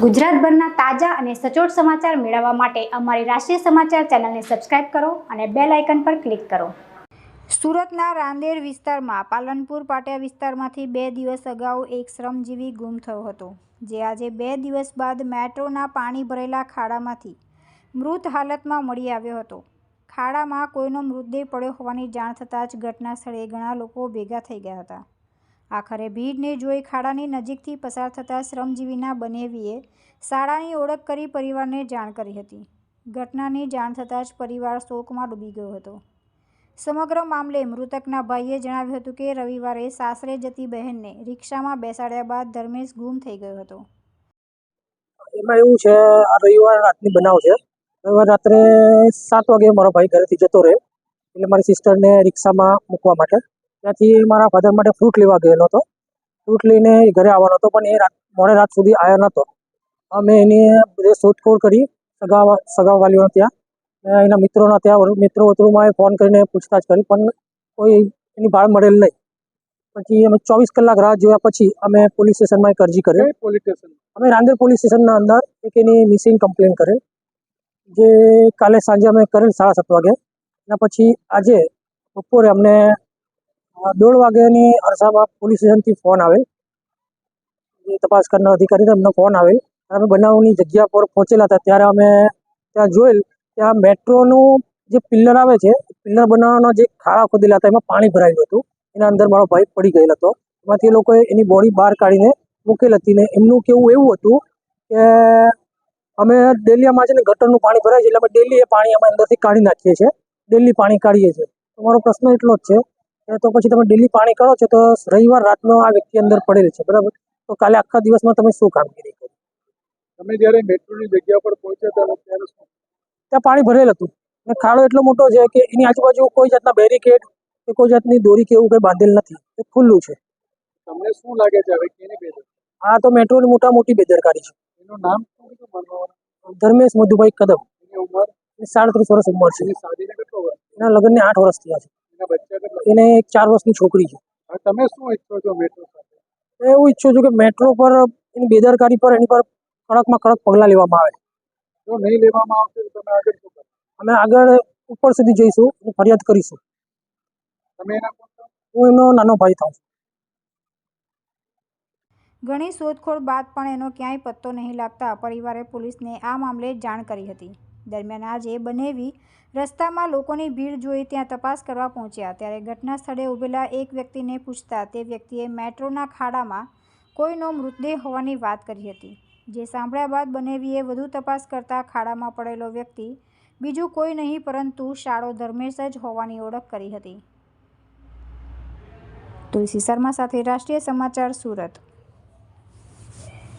ગુજરાતભરના તાજા અને સચોટ સમાચાર મેળવવા માટે અમારી રાષ્ટ્રીય સમાચાર ચેનલને સબસ્ક્રાઇબ કરો અને બેલ આઇકન પર ક્લિક કરો. સુરતના રાંદેર વિસ્તારમાં, પાલનપુર પાટિયા વિસ્તારમાંથી બે દિવસ અગાઉ એક શ્રમજીવી ગુમ થયો હતો, જે આજે બે દિવસ બાદ મેટ્રોના પાણી ભરેલા ખાડામાંથી મૃત હાલતમાં મળી આવ્યો હતો. ખાડામાં કોઈનો મૃતદેહ પડ્યો હોવાની જાણ થતાં જ ઘટના સ્થળે ઘણા લોકો ભેગા થઈ ગયા હતા. આખરે ભીડને જોઈ ખાડાની નજીકથી પસાર થતા શ્રમજીવીના બનેવીએ શાળાની ઓળખ કરી પરિવારને જાણ કરી હતી. ઘટનાની જાણ થતાં જ પરિવાર શોકમાં ડૂબી ગયો હતો. સમગ્ર મામલે મૃતકના ભાઈએ જણાવ્યું હતું કે રવિવારે સાસરે જતી બહેનને રિક્ષામાં બેસાડ્યા બાદ ધર્મેશ ગુમ થઈ ગયો હતો. એમાં એવું છે, આ રવિવાર રાતની બનાવ છે. રવિવાર રાત્રે સાત વાગે મારો ભાઈ ઘરેથી જતો રહ્યો. એટલે મારી સિસ્ટરને રિક્ષામાં મૂકવા માટે. ત્યાંથી મારા ફાધર માટે ફ્રૂટ લેવા ગયેલો હતો. ફ્રૂટ લઈને ઘરે આવવાનો હતો પણ એ રાત મોડે રાત સુધી આવ્યો નહોતો અમે એની બધે શોધખોળ કરી સગા સગાવાલીઓ ત્યાં. એના મિત્રોના ત્યાં મિત્રો વતરુમાં ફોન કરીને પૂછતાછ કરી પણ કોઈ એની ભાળ મળેલ નહીં. પછી અમે ચોવીસ કલાક રાહ જોયા પછી અમે પોલીસ સ્ટેશનમાં એક અરજી કરી. પોલીસ સ્ટેશન અમે રાંદેર પોલીસ સ્ટેશનના અંદર એક એની મિસિંગ કમ્પ્લેન કરેલ જે કાલે સાંજે અમે કરેલ સાડા સાત વાગે. એના પછી આજે બપોરે અમને દોઢ વાગ્યાની અરસામાં પોલીસ સ્ટેશનથી ફોન આવેલ. તપાસ કરનાર અધિકારીને એમનો ફોન આવેલ. અમે બનાવની જગ્યા પર પહોંચેલા હતા. ત્યારે અમે ત્યાં જોયેલ ત્યાં મેટ્રોનું જે પિલ્લર આવે છે, પિલ્લર બનાવવાના જે ખાડા ખોદેલા હતા, એમાં પાણી ભરાયેલું હતું. એના અંદર મારો ભાઈ પડી ગયેલ હતો. એમાંથી એ લોકોએ એની બોડી બહાર કાઢીને મૂકેલ હતી ને એમનું કેવું એવું હતું કે અમે ડેલીમાં છે ને ગટરનું પાણી ભરાય છે, એટલે અમે ડેલી એ પાણી અમે અંદરથી કાઢી નાખીએ છીએ. ડેલી પાણી કાઢીએ છીએ. તો મારો પ્રશ્ન એટલો જ છે કે તો પછી તમે ડેલી પાણી કરો છો તો રવિવાર રાતનો આ વ્યક્તિ અંદર પડેલ છે બરાબર? તો કાલે આખા દિવસમાં તમે શું કામગીરી કરી? તમે જ્યારે મેટ્રોની જગ્યા પર પહોંચ્યા ત્યારે શું? ત્યાં પાણી ભરેલ હતું. અને ખાડો એટલો મોટો છે કે એની આજુબાજુ કોઈ જાતના બેરિકેડ કે કોઈ જાતની દોરી કે એવું કંઈ બાંધેલ નથી. એ ખુલ્લું છે. તમને શું લાગે છે હવે કેની બેદરકારી? આ તો મેટ્રોની મોટા મોટી બેદરકારી છે. એનું નામ શું કીધું ધર્મેશ મધુભાઈ કદમ. એની ઉંમર? સાડત્રીસ વર્ષ ઉંમર છે. એની લગ્નને આઠ વર્ષ થયા છે. એના બચ્ચા એને એક ચાર વર્ષની છોકરી છે. તમે શું ઈચ્છો છો મેટ્રો સાથે? એવું ઈચ્છું છું કે મેટ્રો પર એની બેદરકારી પર એની પર કડકમાં કડક પગલાં લેવામાં આવે. જો નહીં લેવામાં આવશે તો તમે આગળ શું અમે આગળ ઉપર સુધી જઈશું અને ફરિયાદ કરીશું. તમે એના હું એનો નાનો ભાઈ થાઉં છું. ઘણી શોધખોળ બાદ પણ એનો ક્યાંય પત્તો નહીં લાગતા પરિવારે પોલીસને આ મામલે જાણ કરી હતી. દરમિયાન આજે બનેવી રસ્તામાં લોકોની ભીડ જોઈ ત્યાં તપાસ કરવા પહોંચ્યા. ત્યારે ઘટના સ્થળે ઊભેલા એક વ્યક્તિને પૂછતા તે વ્યક્તિએ મેટ્રોના ખાડામાં કોઈનો મૃતદેહ હોવાની વાત કરી હતી. જે સાંભળ્યા બાદ બનેવીએ વધુ તપાસ કરતા ખાડામાં પડેલો વ્યક્તિ બીજું કોઈ નહીં પરંતુ શાળો ધર્મેશ જ હોવાની ઓળખ કરી હતી. તુલસી શર્મા સાથે રાષ્ટ્રીય સમાચાર સુરત.